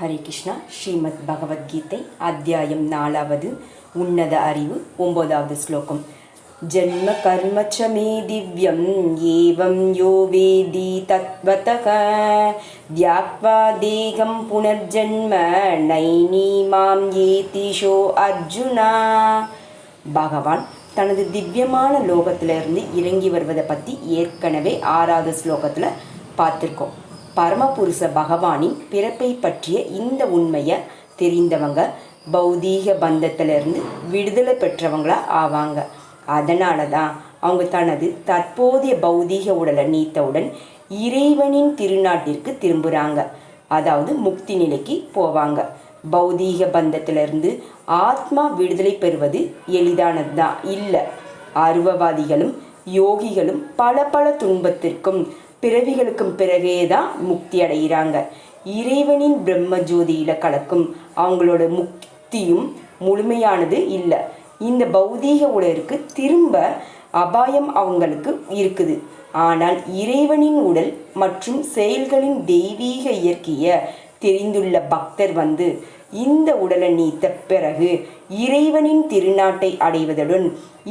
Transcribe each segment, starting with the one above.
ஹரே கிருஷ்ணா ஸ்ரீமத் பகவத்கீதை அத்தியாயம் நாலாவது உன்னத அறிவு ஒன்பதாவது ஸ்லோகம். ஜன்ம கர்ம ச மே திவ்யம் ஏவம் யோ வேதி தத்வதக. தியாக்வா தேகம் புனர்ஜன்ம நைனி மாம் ஏதிஷோ அர்ஜுனா. பகவான் தனது திவ்யமான லோகத்திலிருந்து இறங்கி வருவதை பற்றி ஏற்கனவே ஆறாவது ஸ்லோகத்தில் பார்த்துருக்கோம். பரமபுருஷ பகவானின் பிறப்பை பற்றிய இந்த உண்மையை தெரிந்தவங்க பௌதீக பந்தத்திலிருந்து விடுதலை பெற்றவங்களா ஆவாங்க. அதனால தான் அவங்க தனது தற்போதைய பௌதீக உடலை நீத்தவுடன் இறைவனின் திருநாட்டிற்கு திரும்புகிறாங்க அதாவது முக்தி நிலைக்கு போவாங்க. பௌதீக பந்தத்திலிருந்து ஆத்மா விடுதலை பெறுவது எளிதானது தான் இல்லை அருவவாதிகளும் யோகிகளும் பல பல துன்பத்திற்கும் பிறவிகளுக்கும் பிறகே தான் முக்தி அடைகிறாங்க இறைவனின் பிரம்ம ஜோதியில கலக்கும் அவங்களோட முக்தியும் முழுமையானது இல்லை. இந்த பௌதீக உலகிற்கு திரும்ப அபாயம் அவங்களுக்கு இருக்குது. ஆனால் இறைவனின் உடல் மற்றும் செயல்களின் தெய்வீக இயற்கையை தெரிந்துள்ள பக்தர் வந்து இந்த உடலை நீத்த பிறகு இறைவனின் திருநாட்டை அடைவதுடன்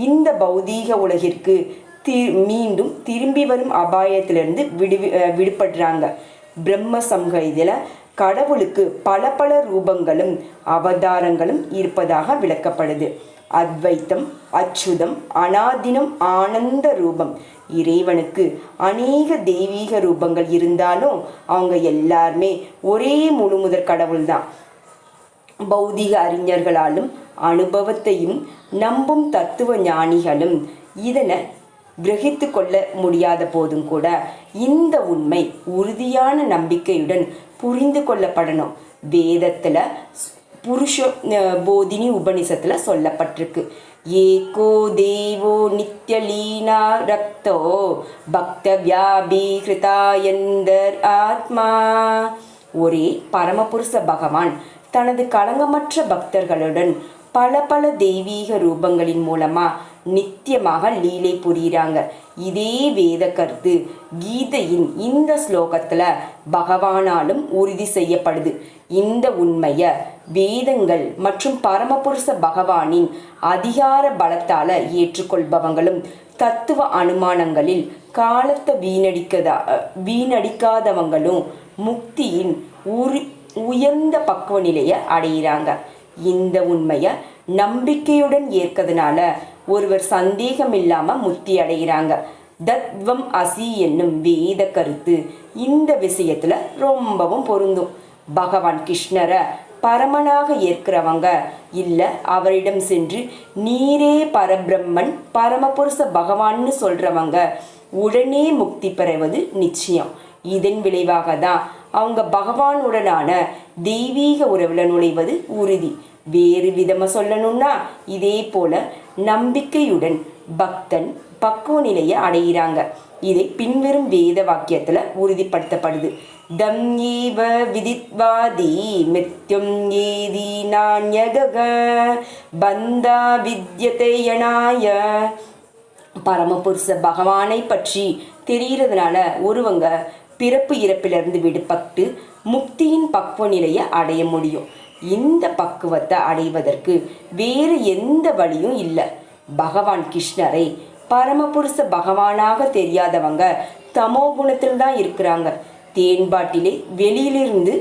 இந்த பௌதீக உலகிற்கு மீண்டும் திரும்பி வரும் அபாயத்திலிருந்து விடுவி விடுபடுறாங்க. பிரம்ம சம்ஹிதையில் கடவுளுக்கு பல பல ரூபங்களும் அவதாரங்களும் இருப்பதாக விளக்கப்படுது. அத்வைத்தம் அச்சுதம் அனாதினம் ஆனந்த ரூபம். இறைவனுக்கு அநேக தெய்வீக ரூபங்கள் இருந்தாலும் அவங்க எல்லாருமே ஒரே முழுமுதற் கடவுள்தான். பௌதிக அறிஞர்களாலும் அனுபவத்தையும் நம்பும் தத்துவ ஞானிகளும் இதனை கிரகித்து கொள்ள முடியாத போதும் கூட இந்த உண்மை உறுதியான நம்பிக்கையுடன் புரிந்து கொள்ளப்படணும். வேதத்தில் புருஷ போதினி உபனிஷத்தில் சொல்லப்பட்டிருக்கு. ஏகோ தேவோ நித்யலீனா ரக்தோ பக்த வியாபீகிருதாயந்தர் ஆத்மா. ஒரே பரமபுருஷ பகவான் தனது களங்கமற்ற பக்தர்களுடன் பல பல தெய்வீக ரூபங்களின் மூலமா நித்தியமாக லீலை புரியுறாங்க. இதே வேத கருத்து கீதையின் இந்த ஸ்லோகத்துல பகவானாலும் உறுதி செய்யப்படுது. இந்த உண்மைய வேதங்கள் மற்றும் பரமபுருஷ பகவானின் அதிகார பலத்தால ஏற்றுக்கொள்பவங்களும் தத்துவ அனுமானங்களில் காலத்தை வீணடிக்கதா வீணடிக்காதவங்களும் முக்தியின் உரி உயர்ந்த பக்குவ நிலையை அடையிறாங்க. இந்த உண்மையை நம்பிக்கையுடன் ஏற்கதுனால ஒருவர் சந்தேகம் இல்லாம முக்தி அடைகிறாங்க. தத்வம் அசி என்னும் வேத கருத்து இந்த விஷயத்துல ரொம்பவும் பொருந்தும். பகவான் கிருஷ்ணரை பரமனாக ஏற்கிறவங்க இல்ல அவரிடம் சென்று நீரே பரபிரம்மன் பரமபுருஷ பகவான்னு சொல்றவங்க உடனே முக்தி பெறுவது நிச்சயம். இதன் விளைவாக தான் அவங்க பகவானுடனான தெய்வீக உறவுல நுழைவது உறுதி. வேறு விதமாக சொல்லணும்னா இதே போல நம்பிக்கையுடன் பக்தன் பக்குவ நிலையை அடையிறாங்க. இதை பின்வரும் வேத வாக்கியத்துல உறுதிப்படுத்தப்படுது. தம் ஏவ விதித்வாதி மித்யம் ஏதி நான்யக பந்தா வித்யதையனாய பரமபுருஷ பகவானை பற்றி தெரியறதுனால ஒருவங்க பிறப்பு இறப்பிலிருந்து விடுபட்டு முக்தியின் பக்குவ நிலையை அடைய முடியும். இந்த பக்குவத்தை அடைவதற்கு வேறு எந்த வழியும் இல்லை. பகவான் கிருஷ்ணரை பரமபுருஷ பகவானாக தெரியாதவங்க தமோ குணத்தில் தான் இருக்கிறாங்க. தேன்பாட்டிலே வெளியிலிருந்து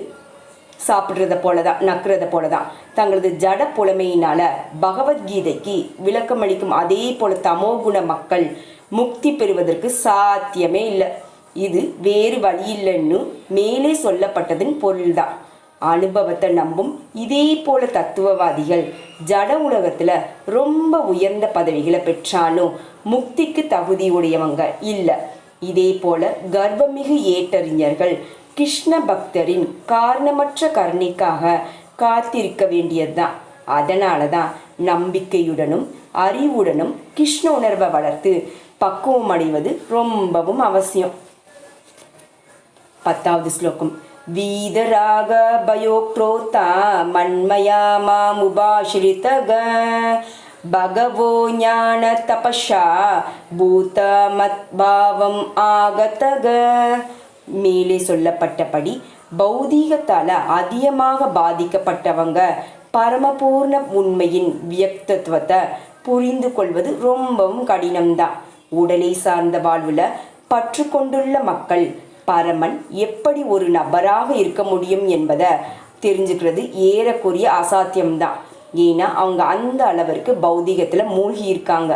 சாப்பிட்றத போல தான் நக்கிறத போல தான் தங்களது ஜட புலமையினால பகவத்கீதைக்கு விளக்கமளிக்கும் அதே போல தமோகுண மக்கள் முக்தி பெறுவதற்கு சாத்தியமே இல்லை. இது வேறு வழி இல்லைன்னு மேலே சொல்லப்பட்டதன் பொருள்தான். அனுபவத்தை நம்பும் இதே போல தத்துவவாதிகள் ஜட உலகத்துல ரொம்ப உயர்ந்த பதவிகளை பெற்றாலும் முக்திக்கு தகுதியுடையவங்க இல்லை. இதே போல கர்ப்பமிகு ஏட்டறிஞர்கள் கிருஷ்ண பக்தரின் காரணமற்ற கருணைக்காக காத்திருக்க வேண்டியதுதான். அதனால தான் நம்பிக்கையுடனும் அறிவுடனும் கிருஷ்ண உணர்வை வளர்த்து பக்குவம் அடைவது ரொம்பவும் அவசியம். பத்தாவது ஸ்லோகம். வீதராக பயோக்ரோதா மண்மயா மாமுபாஸ்ரிதக பகவோ ஞான தபஷா பூத மத்பாவம் ஆகதக மேலே சொல்லப்பட்டபடி பௌதீகத்தால அதிகமாக பாதிக்கப்பட்டவங்க பரமபூர்ண உண்மையின் வியக்தத்துவத்தை புரிந்து கொள்வது ரொம்பவும் கடினம்தான். உடலை சார்ந்த வாழ்வுல பற்று கொண்டுள்ள மக்கள் பரமன் எப்படி ஒரு நபராக இருக்க முடியும் என்பதை தெரிஞ்சுக்கிறது ஏறக்குரிய அசாத்தியம்தான். ஏன்னா அவங்க அந்த அளவிற்கு பௌதிகத்தில் மூழ்கி இருக்காங்க.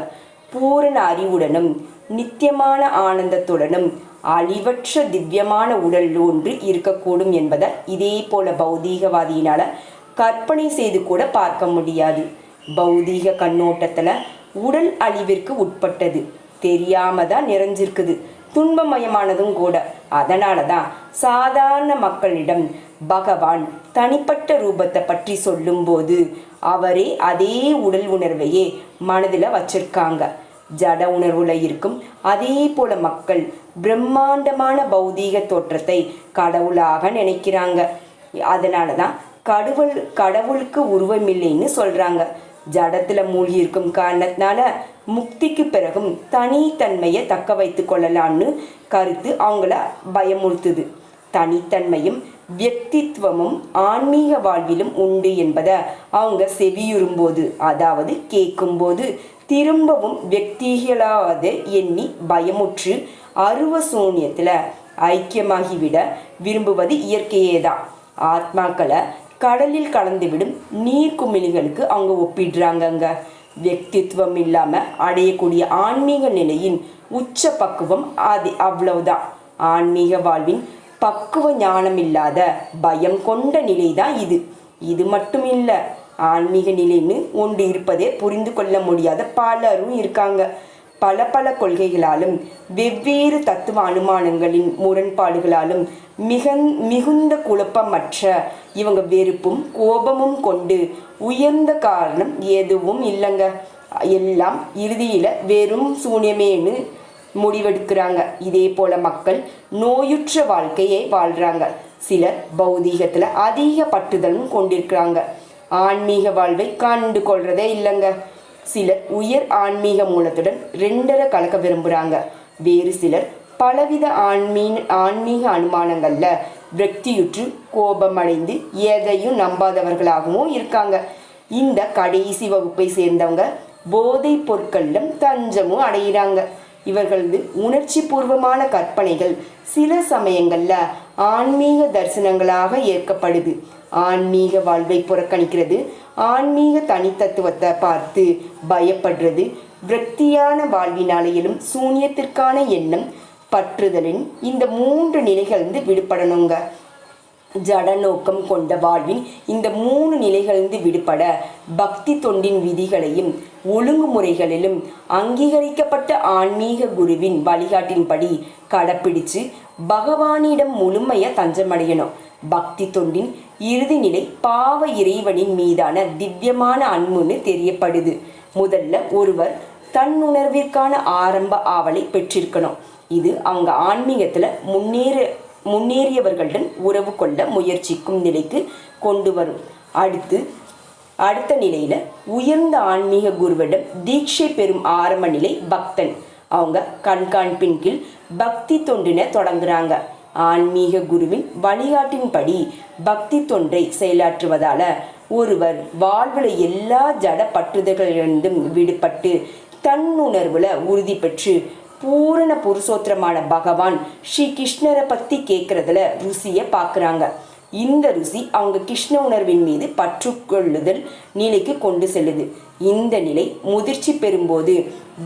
பூரண அறிவுடனும் நித்தியமான ஆனந்தத்துடனும் அழிவற்ற திவ்யமான உடல் ஒன்று இருக்கக்கூடும் என்பதை இதே போல பௌதீகவாதியினால் கற்பனை செய்து கூட பார்க்க முடியாது. பௌதீக கண்ணோட்டத்தில் உடல் அழிவிற்கு உட்பட்டது. தெரியாம தான் நிறைஞ்சிருக்குது. துன்பமயமானதும் கூட. அதனால தான் சாதாரண மக்களிடம் பகவான் தனிப்பட்ட ரூபத்தை பற்றி சொல்லும்போது அவரே அதே உடல் உணர்வையே மனதில் வச்சிருக்காங்க. ஜட உணர்வுல இருக்கும். அதே போல மக்கள் பிரம்மாண்டமான பௌதீக தோற்றத்தை கடவுளாக நினைக்கிறாங்க. அதனால தான் கடவுள் கடவுளுக்கு உருவமில்லைன்னு சொல்கிறாங்க ஜடத்தில் மூழ்கி இருக்கும் காரணத்தினால முக்திக்கு பிறகும் தனித்தன்மையை தக்க வைத்து கொள்ளலாம்னு கருத்து அவங்கள பயமுறுத்துது. தனித்தன்மையும் வியக்தித்வமும் ஆன்மீக வாழ்விலும் உண்டு என்பதை அவங்க செவியுறும்போது அதாவது கேட்கும்போது திரும்பவும் வியக்திகளாவது எண்ணி பயமுற்று அருவ சூன்யத்தில் ஐக்கியமாகிவிட விரும்புவது இயற்கையே தான் ஆத்மாக்களை கடலில் கலந்துவிடும் நீர்க்குமிழிகளுக்கு அவங்க ஒப்பிடுறாங்கங்க. வியக்தித்வம் இல்லாமல் அடையக்கூடிய ஆன்மீக நிலையின் உச்ச பக்குவம் அது அவ்வளவுதான். ஆன்மீக வாழ்வின் பக்குவ ஞானம் இல்லாத பயம் கொண்ட நிலை தான் இது. இது மட்டும் இல்லை ஆன்மீக நிலைன்னு ஒன்று இருப்பதே புரிந்து கொள்ள முடியாத பலரும் இருக்காங்க. பல பல கொள்கைகளாலும் வெவ்வேறு தத்துவ அனுமானங்களின் முரண்பாடுகளாலும் மிக மிகுந்த குழப்பமற்ற இவங்க வெறுப்பும் கோபமும் கொண்டு உயர்ந்த காரணம் எதுவும் இல்லைங்க. எல்லாம் இறுதியில் வெறும் சூன்யமேன்னு முடிவெடுக்கிறாங்க. இதே போல மக்கள் நோயுற்ற வாழ்க்கையை வாழ்கிறாங்க சிலர் பௌதீகத்தில் அதிக பட்டுதலும் கொண்டிருக்கிறாங்க. ஆன்மீக வாழ்வை கண்டு கொள்றதே இல்லைங்க. சிலர் உயர் ஆன்மீக மூலத்துடன் ரெண்டரை கலக்க விரும்புகிறாங்க வேறு சிலர் பலவித ஆன்மீக ஆன்மீக அனுமானங்களில் விரக்தியுற்று கோபமடைந்து எதையும் நம்பாதவர்களாகவும் இருக்காங்க. இந்த கடைசி வகுப்பை சேர்ந்தவங்க போதைப் பொருட்களிலும் தஞ்சமும் அடைகிறாங்க இவர்களது உணர்ச்சி பூர்வமான கற்பனைகள் சில சமயங்களில் ஆன்மீக தரிசனங்களாக ஏற்கப்படுது. ஆன்மீக வாழ்வை புறக்கணிக்கிறது. ஆன்மீக தனித்தத்துவத்தை பார்த்து பயப்படுறது. விரக்தியான வாழ்வினாலேயும் சூன்யத்திற்கான எண்ணம் பற்றுதலின் இந்த மூன்று நிலைகளிலிருந்து விடுபடணுங்க. ஜட நோக்கம் கொண்ட வாழ்வின் இந்த மூணு நிலைகளிலிருந்து விடுபட பக்தி தொண்டின் விதிகளையும் ஒழுங்குமுறைகளிலும் அங்கீகரிக்கப்பட்ட ஆன்மீக குருவின் வழிகாட்டின்படி கடைப்பிடிச்சு பகவானிடம் முழுமைய தஞ்சமடையணும். பக்தி தொண்டின் இறுதி நிலை பாவ இறைவனின் மீதான திவ்யமான அன்புன்னு தெரியப்படுது. முதல்ல ஒருவர் தன்னுணர்விற்கான ஆரம்ப ஆவலை பெற்றிருக்கணும். இது அவங்க ஆன்மீகத்தில் முன்னேற முன்னேறியவர்களுடன் உறவு கொள்ள முயற்சிக்கும் நிலைக்கு கொண்டு வரும். அடுத்து அடுத்த நிலையில் உயர்ந்த ஆன்மீக குருவிடம் தீட்சை பெறும் ஆரம்ப நிலை பக்தன். அவங்க கண்காணிப்பின் கீழ் பக்தி தொண்டினை தொடங்குறாங்க. ஆன்மீக குருவின் வழிகாட்டின்படி பக்தி தொன்றை செயலாற்றுவதால ஒருவர் வாழ்வில் எல்லா ஜட பற்றுதல்களிலிருந்தும் விடுபட்டு தன்னுணர்வுல உறுதி பெற்று பூரண புருஷோத்திரமான பகவான் ஸ்ரீ கிருஷ்ணரை பற்றி கேட்கறதுல ருசியை பார்க்குறாங்க இந்த ருசி அவங்க கிருஷ்ண உணர்வின் மீது பற்றுக்கொள்ளுதல் நிலைக்கு கொண்டு செல்லுது. இந்த நிலை முதிர்ச்சி பெறும்போது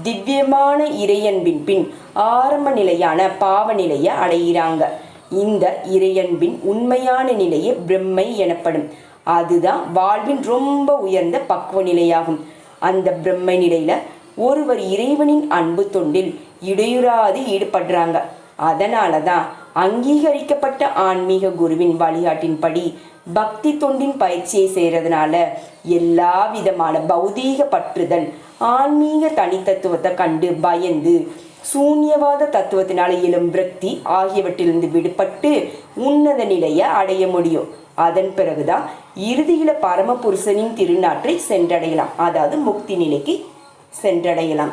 திவ்யமான இறையன்பின் பின் ஆரம்ப நிலையான பாவ நிலையை அடைகிறாங்க இந்த இறையன்பின் உண்மையான நிலையே பிரம்மை எனப்படும். அதுதான் வாழ்வின் ரொம்ப உயர்ந்த பக்குவ நிலையாகும். அந்த பிரம்மை நிலையில ஒருவர் இறைவனின் அன்பு தொண்டில் இடையுறாது ஈடுபடுறாங்க. அதனால தான் அங்கீகரிக்கப்பட்ட ஆன்மீக குருவின் வழிகாட்டின்படி பக்தி தொண்டின் பயிற்சியை செய்கிறதுனால எல்லா விதமான பௌதீக பற்றுதல் ஆன்மீக தனித்தத்துவத்தை கண்டு பயந்து சூன்யவாத தத்துவத்தினால எழும் விரக்தி ஆகியவற்றிலிருந்து விடுபட்டு உன்னத நிலையை அடைய முடியும். அதன் பிறகுதான் இறுதியில பரமபுருஷனின் திருநாற்றை சென்றடையலாம். அதாவது முக்தி நிலைக்கு சென்றடையலாம்.